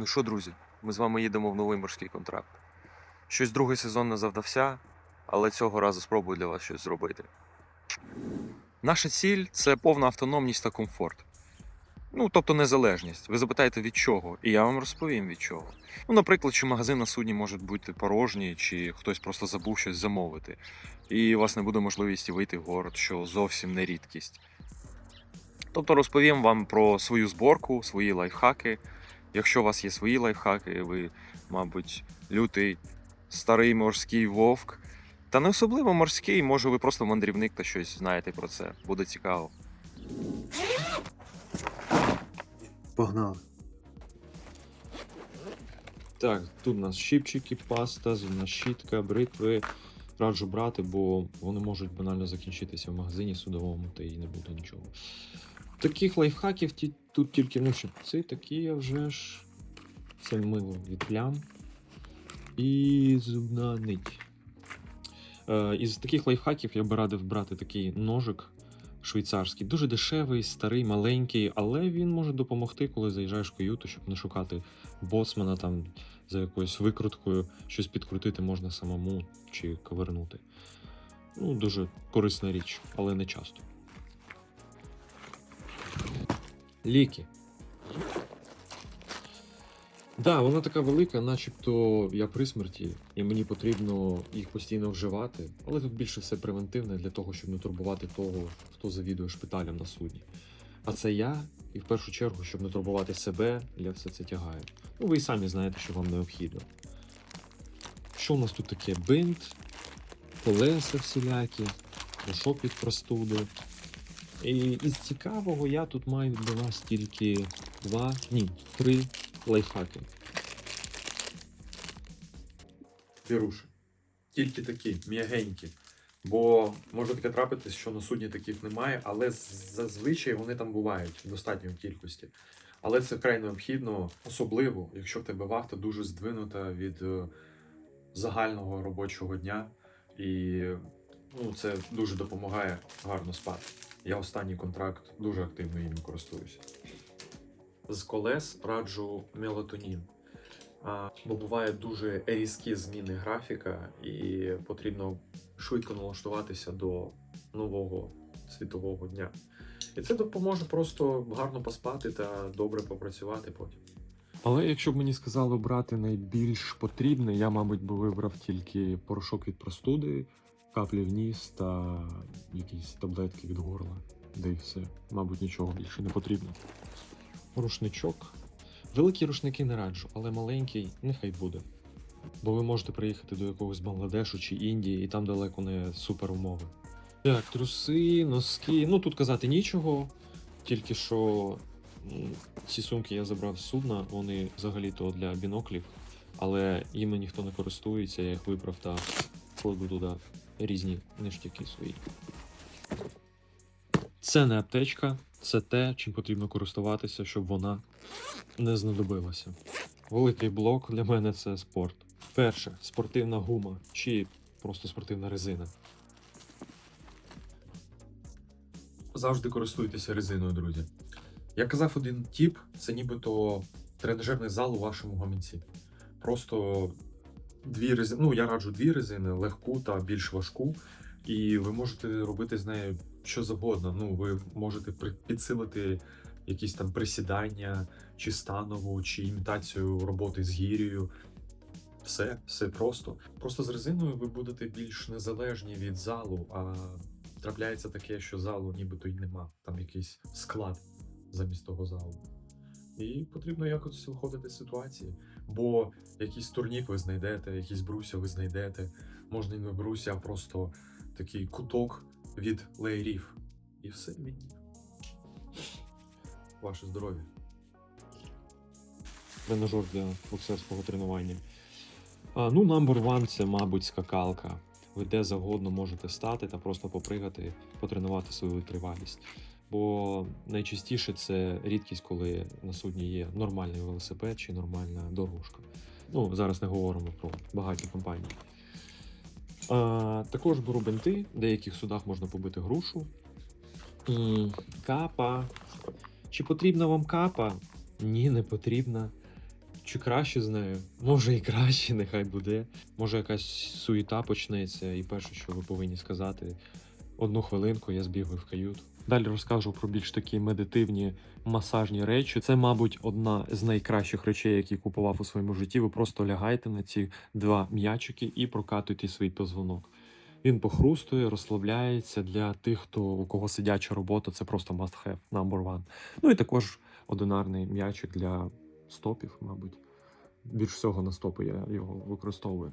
Ну що, друзі, ми з вами їдемо в новий морський контракт. Щось другий сезон не завдався, але цього разу спробую для вас щось зробити. Наша ціль це повна автономність та комфорт. Ну, тобто незалежність. Ви запитаєте від чого, і я вам розповім від чого. Ну, наприклад, що магазин на судні може бути порожній, чи хтось просто забув щось замовити, і у вас не буде можливості вийти в город, що зовсім не рідкість. Тобто розповім вам про свою зборку, свої лайфхаки. Якщо у вас є свої лайфхаки, ви, мабуть, лютий старий морський вовк. Та не особливо морський, може ви просто мандрівник та щось знаєте про це. Буде цікаво. Погнали. Так, тут у нас щипчики, паста, зубна щітка, бритви. Раджу брати, бо вони можуть банально закінчитися в магазині судовому, та і не буде нічого. Таких лайфхаків ті- тут тільки ну, щипці такі, я вже ж. Це мило від плям. І зубна нить. Е, із таких лайфхаків я би радив брати такий ножик швейцарський. Дуже дешевий, старий, маленький, але він може допомогти, коли заїжджаєш в каюту, щоб не шукати боцмана там за якоюсь викруткою, щось підкрутити можна самому чи ковернути. Ну, дуже корисна річ, але не часто. Ліки. Да, вона така велика, начебто я при смерті, і мені потрібно їх постійно вживати. Але тут більше все превентивне для того, щоб не турбувати того, хто завідує шпиталем на судні. А це я, і в першу чергу, щоб не турбувати себе, я все це тягаю. Ну, ви і самі знаєте, що вам необхідно. Що у нас тут таке? Бинт, колеса всілякі, порошок від простуди. І із цікавого я тут маю для вас тільки два, ні, три лайфхаки. Віруші. Тільки такі, м'ягенькі. Бо може таке трапитись, що на судні таких немає, але зазвичай вони там бувають в достатньої кількості. Але це вкрай необхідно, особливо, якщо в тебе вахта дуже здвинута від е, загального робочого дня, і ну, це дуже допомагає гарно спати. Я останній контракт дуже активно їм користуюся. З колес раджу мелатонін. Бо буває дуже різкі зміни графіка, і потрібно швидко налаштуватися до нового світового дня. І це допоможе просто гарно поспати та добре попрацювати потім. Але якщо б мені сказали брати найбільш потрібне, я, мабуть, би вибрав тільки порошок від простуди, каплі в ніс та якісь таблетки від горла. Де і все. Мабуть, нічого більше не потрібно. Рушничок. Великі рушники не раджу, але маленький нехай буде. Бо ви можете приїхати до якогось Бангладешу чи Індії, і там далеко не супер умови. Так, труси, носки. Ну тут казати нічого. Тільки що ці сумки я забрав з судна, вони взагалі-то для біноклів, але іми ніхто не користується, я їх вибрав та кладу туди різні ништяки свої. Це не аптечка, це те, чим потрібно користуватися, щоб вона не знадобилася. Великий блок для мене це спорт. Перше спортивна гума чи просто спортивна резина. Завжди користуйтеся резиною, друзі. Як казав один тіп, це нібито тренажерний зал у вашому гамінці. Просто дві резини. Ну, я раджу дві резини, легку та більш важку. І ви можете робити з нею що завгодно. Ну, ви можете підсилити якісь там присідання, чи станову, чи імітацію роботи з гір'єю. Все, все просто. Просто з резиною ви будете більш незалежні від залу, а трапляється таке, що залу нібито й нема. Там якийсь склад замість того залу. І потрібно якось виходити з ситуації. Бо якийсь турнік ви знайдете, якісь бруся ви знайдете. Можна і не бруся, а просто такий куток від леєрів. І все від. Ваше здоров'я. Тренажер для боксерського тренування. А, ну, number one це, мабуть, скакалка. Ви де завгодно можете стати та просто попригати, потренувати свою витривалість. Бо найчастіше це рідкість, коли на судні є нормальний велосипед чи нормальна дорожка. Ну, зараз не говоримо про багаті компанії. А, також беру бинти, в деяких судах можна побити грушу. Капа. Чи потрібна вам капа? Ні, не потрібна. Чи краще з нею? Може і краще, нехай буде. Може якась суєта почнеться, і перше, що ви повинні сказати, одну хвилинку я збігаю в каюту. Далі розкажу про більш такі медитивні масажні речі. Це, мабуть, одна з найкращих речей, які купував у своєму житті. Ви просто лягаєте на ці два м'ячики і прокатуєте свій позвонок. Він похрустує, розслабляється для тих, хто у кого сидяча робота, це просто must have, number one. Ну і також одинарний м'ячик для стопів, мабуть. Більш всього на стопи я його використовую.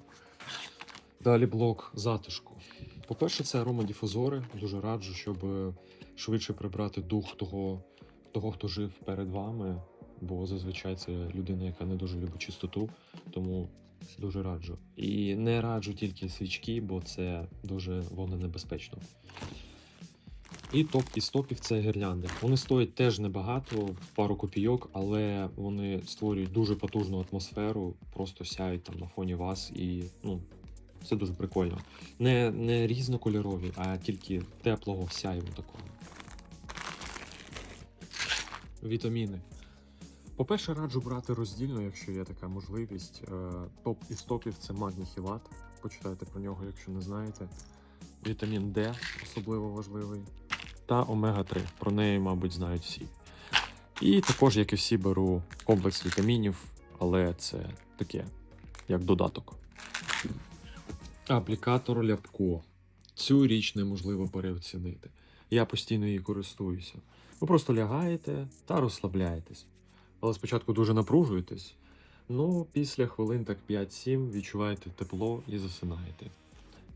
Далі блок затишку. По-перше, це аромадіфузори. Дуже раджу, щоб швидше прибрати дух того, того, хто жив перед вами. Бо зазвичай це людина, яка не дуже любить чистоту, тому дуже раджу. І не раджу тільки свічки, бо це дуже вогненебезпечно. І топ із стопів це гірлянди. Вони стоять теж небагато, пару копійок, але вони створюють дуже потужну атмосферу, просто сяють там на фоні вас, і ну, це дуже прикольно. Не, не різнокольорові, а тільки теплого сяйву такого. Вітаміни. По-перше, раджу брати роздільно, якщо є така можливість. Е, Топ із топів це магній хілат. Почитайте про нього, якщо не знаєте. Вітамін Д особливо важливий. Та омега-3. Про неї, мабуть, знають всі. І також, як і всі, беру комплекс вітамінів, але це таке, як додаток. Аплікатор ляпко. Цю річ неможливо переоцінити. Я постійно її користуюся. Ви просто лягаєте та розслабляєтесь. Але спочатку дуже напружуєтесь, ну після хвилин так 5-7 відчуваєте тепло і засинаєте.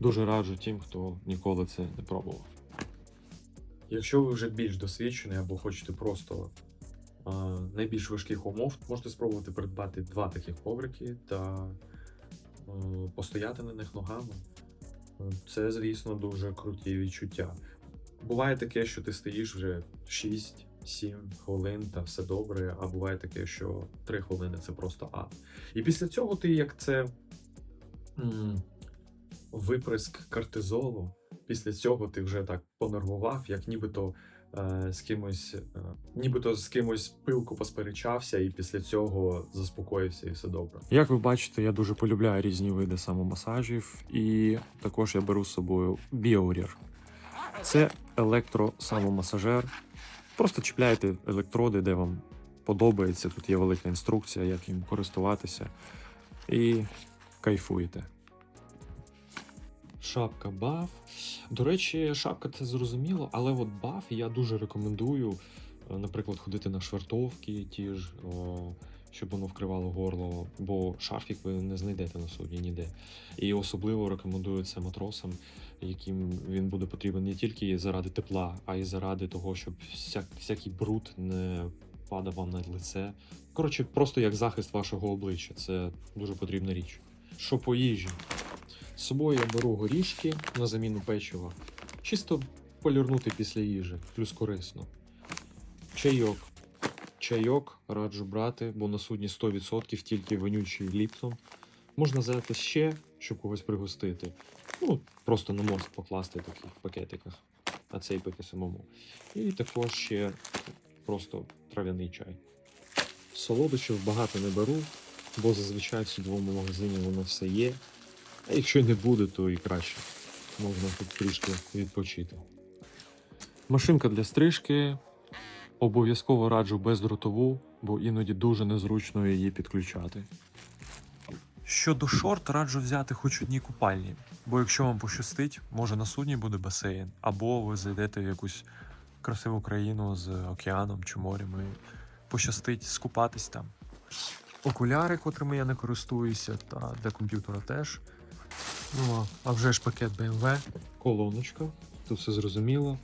Дуже раджу тим, хто ніколи це не пробував. Якщо ви вже більш досвідчений або хочете просто а, найбільш важких умов, можете спробувати придбати два таких коврики та постояти на них ногами. Е, Це, звісно, дуже круті відчуття. Буває таке, що ти стоїш вже 6-7 хвилин та все добре, а буває таке, що 3 хвилини це просто ад. І після цього ти як це виприск кортизолу. Після цього ти вже так понервував, як нібито е, з кимось, е, нібито з кимось пилку посперечався, і після цього заспокоївся і все добре. Як ви бачите, я дуже полюбляю різні види самомасажів, і також я беру з собою Біорір. Це електросамомасажер. Просто чіпляєте електроди, де вам подобається. Тут є велика інструкція, як їм користуватися. І кайфуєте. Шапка баф. До речі, шапка це зрозуміло, але от баф я дуже рекомендую, е, наприклад, ходити на швартовки, ті ж, о, щоб воно вкривало горло, бо шарфік ви не знайдете на судні ніде. І особливо рекомендую це матросам, яким він буде потрібен не тільки заради тепла, а й заради того, щоб всяк, всякий бруд не падав вам на лице. Коротше, просто як захист вашого обличчя. Це дуже потрібна річ. Що по їжі? З собою я беру горішки на заміну печива. Чисто полірнути після їжі, плюс корисно. Чайок. Чайок раджу брати, бо на судні 100% тільки вонючий ліптом. Можна взяти ще, щоб когось пригостити. Ну, просто на мост покласти в таких пакетиках, а цей пити самому. І також ще просто трав'яний чай. Солодощів багато не беру, бо зазвичай в судовому магазині воно все є. А якщо не буде, то і краще. Можна тут трішки відпочити. Машинка для стрижки. Обов'язково раджу бездротову, бо іноді дуже незручно її підключати. Щодо шорт, раджу взяти хоч одні купальні, бо якщо вам пощастить, може на судні буде басейн, або ви зайдете в якусь красиву країну з океаном чи морем і пощастить скупатись там. Окуляри, котрими я не користуюся, та для комп'ютера теж. Ну, а вже ж пакет BMW. Колоночка, тут все зрозуміло.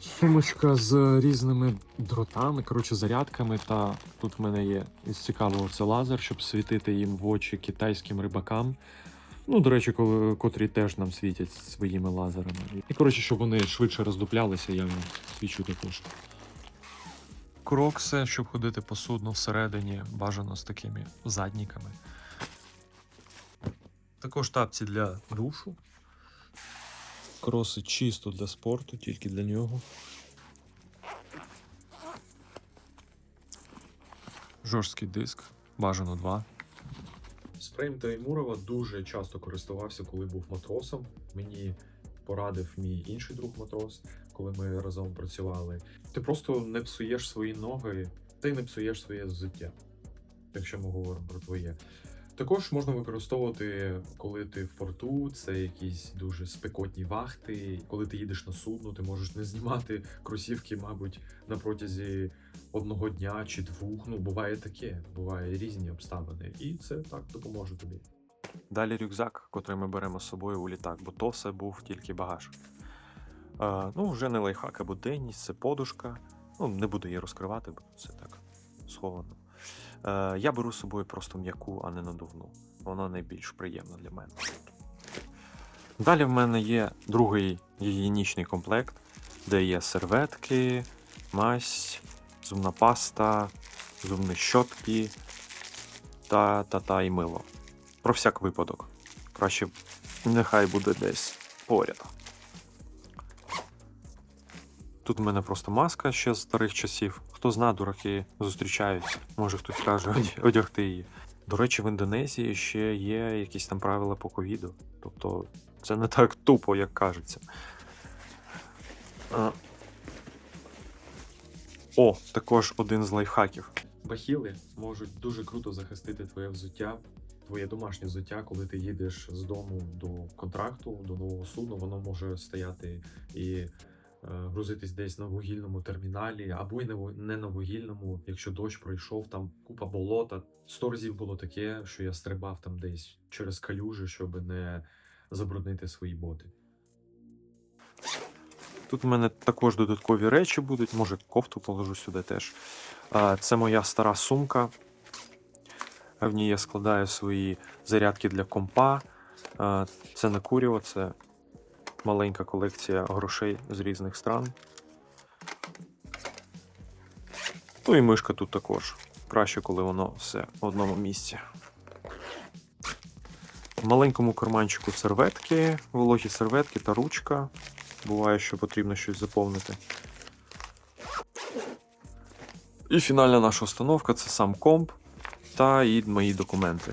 Сумочка з різними дротами, коротше, зарядками. Та тут в мене є із цікавого це лазер, щоб світити їм в очі китайським рибакам. Ну, до речі, коли, котрі теж нам світять своїми лазерами. І коротше, щоб вони швидше роздуплялися, я вам свічу також. Крокси, щоб ходити по судну всередині, бажано з такими задніками. Також тапці для душу. Кроси чисто для спорту, тільки для нього. жорсткий диск, Бажано два. Спреєм Таймурова дуже часто користувався, коли був матросом. Мені порадив мій інший друг матрос, коли ми разом працювали. Ти просто не псуєш свої ноги, ти не псуєш своє взуття, якщо ми говоримо про твоє. Також можна використовувати, коли ти в порту, це якісь дуже спекотні вахти. Коли ти їдеш на судно, ти можеш не знімати кросівки, мабуть, на протязі одного дня чи двох. Ну, буває таке, буває різні обставини, і це так допоможе тобі. Далі рюкзак, котрий ми беремо з собою у літак, бо то все був тільки багаж. Е, ну, вже не лайфхак, а буденність, це подушка. Ну, не буду її розкривати, бо це так сховано. Е, я беру з собою просто м'яку, а не надувну. Вона найбільш приємна для мене. Далі в мене є другий гігієнічний комплект, де є серветки, мазь, зубна паста, зубні щотки та, та, та і мило. Про всяк випадок. Краще нехай буде десь поряд. Тут в мене просто маска ще з старих часів. Хто зна, дураки зустрічаються. Може хтось каже одягти її. До речі, в Індонезії ще є якісь там правила по ковіду. Тобто це не так тупо, як кажеться. А. О, також один з лайфхаків. Бахіли можуть дуже круто захистити твоє взуття, твоє домашнє взуття, коли ти їдеш з дому до контракту, до нового суду, воно може стояти і грузитись десь на вугільному терміналі, або й не на вугільному, якщо дощ пройшов, там купа болота. Сто разів було таке, що я стрибав там десь через калюжі, щоб не забруднити свої боти. Тут в мене також додаткові речі будуть, може кофту положу сюди теж. Це моя стара сумка. В ній я складаю свої зарядки для компа. Це не куріо, це маленька колекція грошей з різних стран. Ну і мишка тут також. Краще, коли воно все в одному місці. В маленькому карманчику серветки, вологі серветки та ручка. Буває, що потрібно щось заповнити. І фінальна наша установка це сам комп та і мої документи.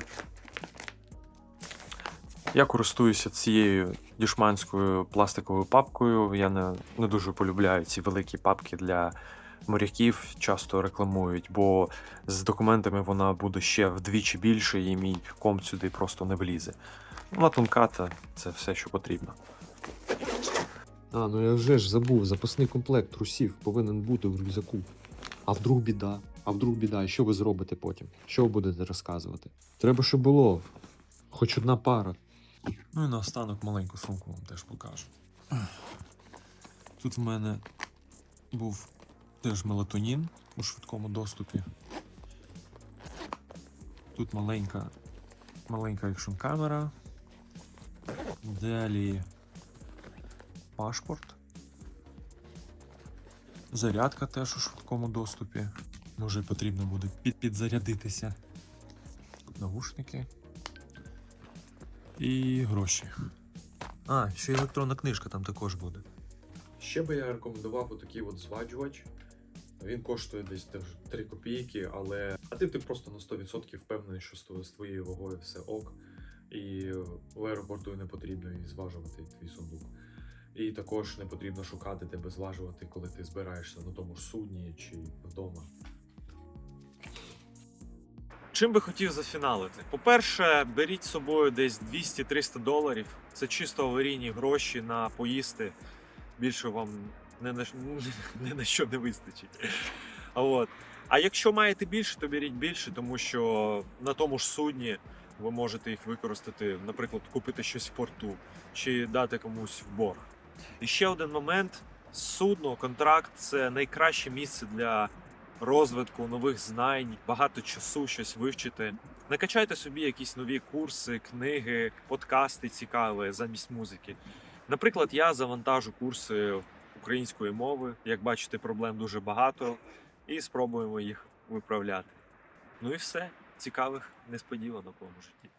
Я користуюся цією дішманською пластиковою папкою. Я не, не дуже полюбляю ці великі папки для моряків, часто рекламують, бо з документами вона буде ще вдвічі більше, і мій комп сюди просто не влізе. Вона тонка, та це все, що потрібно. А, ну я вже ж забув, запасний комплект трусів повинен бути в рюкзаку. А вдруг біда? А вдруг біда, і що ви зробите потім? Що ви будете розказувати? Треба, щоб було хоч одна пара. Ну і наостанок маленьку сумку вам теж покажу. Тут в мене був теж мелатонін у швидкому доступі. Тут маленька, маленька екшн камера. Далі пашпорт. Зарядка теж у швидкому доступі. Може потрібно буде під, підзарядитися. Навушники. І гроші. А, ще електронна книжка там також буде. Ще би я рекомендував отакий от зваджувач. Він коштує десь 3 копійки, але а ти, ти просто на 100% впевнений, що з з твоєю вагою все ок. І в аеропорту не потрібно і зважувати твій сундук. І також не потрібно шукати тебе зважувати, коли ти збираєшся на тому ж судні чи вдома. Чим би хотів зафіналити? По-перше, беріть з собою десь 200-300 доларів. Це чисто аварійні гроші на поїсти. Більше вам не на, не на що не вистачить. А, от. а якщо маєте більше, то беріть більше, тому що на тому ж судні ви можете їх використати, наприклад, купити щось в порту чи дати комусь в борг. І ще один момент: судно, контракт це найкраще місце для розвитку нових знань, багато часу щось вивчити. Накачайте собі якісь нові курси, книги, подкасти цікаві замість музики. Наприклад, я завантажу курси української мови. Як бачите, проблем дуже багато, і спробуємо їх виправляти. Ну і все. Цікавих несподіванок в житті.